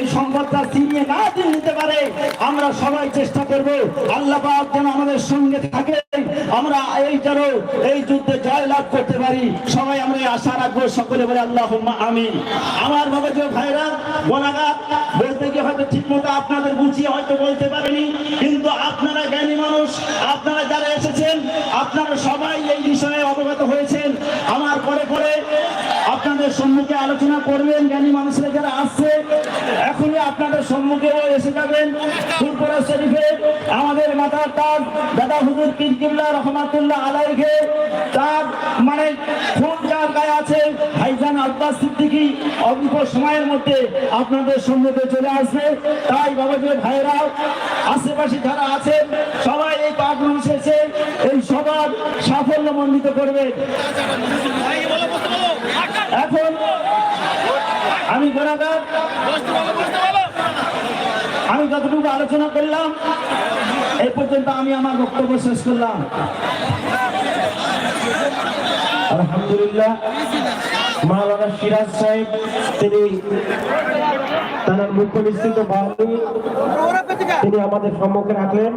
এই সম্পদটা ছিনিয়ে না দিয়ে নিতে পারে। আমরা সবাই চেষ্টা করব আল্লাহ যেন আমাদের সঙ্গে থাকে। আমরা এই যেন এই যুদ্ধে জয় লাভ করতে পারি। সবাই আমরা আশা রাখব। সকলে বলে আল্লাহ আমি আমার বাবা যে ভাইরা, গোনাগার, বলতে গিয়ে হয়তো ঠিক মতো আপনাদের বুঝিয়ে হয়তো বলতে পারেনি, কিন্তু আপনারা জ্ঞানী মানুষ, আপনারা যারা এসেছেন, আপনারা সবাই এই বিষয়ে অবগত হয়েছেন। আমার পরে পরে আপনাদের সম্মুখে আলোচনা করবেন, জ্ঞানী মানুষরা যারা আসছে, এখনই আপনাদের সম্মুখে এসে যাবেন। ফুলপুরা শরীফে আমাদের মাথার তার, দাদা হুজুর কিরকিল্লা রহমাতুল্লাহ আলাইকে তার মানে খুন যার গায়ে আছে, ভাইজান আব্বাস সিদ্দিকী অল্প সময়ের মধ্যে আপনাদের সম্মুখে চলে আসবে। তাই বাবাজি ভাইরা আশেপাশে যারা আছেন, সবাই এই পাক এসেছে এই সবার সাফল্য মণ্ডিত করবে আমি গোনাগার আমি যতটুকু আলোচনা করলাম এই পর্যন্ত আমি আমার বক্তব্য শেষ করলাম। আলহামদুলিল্লাহ মাওলানা সিরাজ সাহেব, তিনি তার মুখ্য নিশ্চিত তিনি আমাদের সম্মুখে রাখলেন।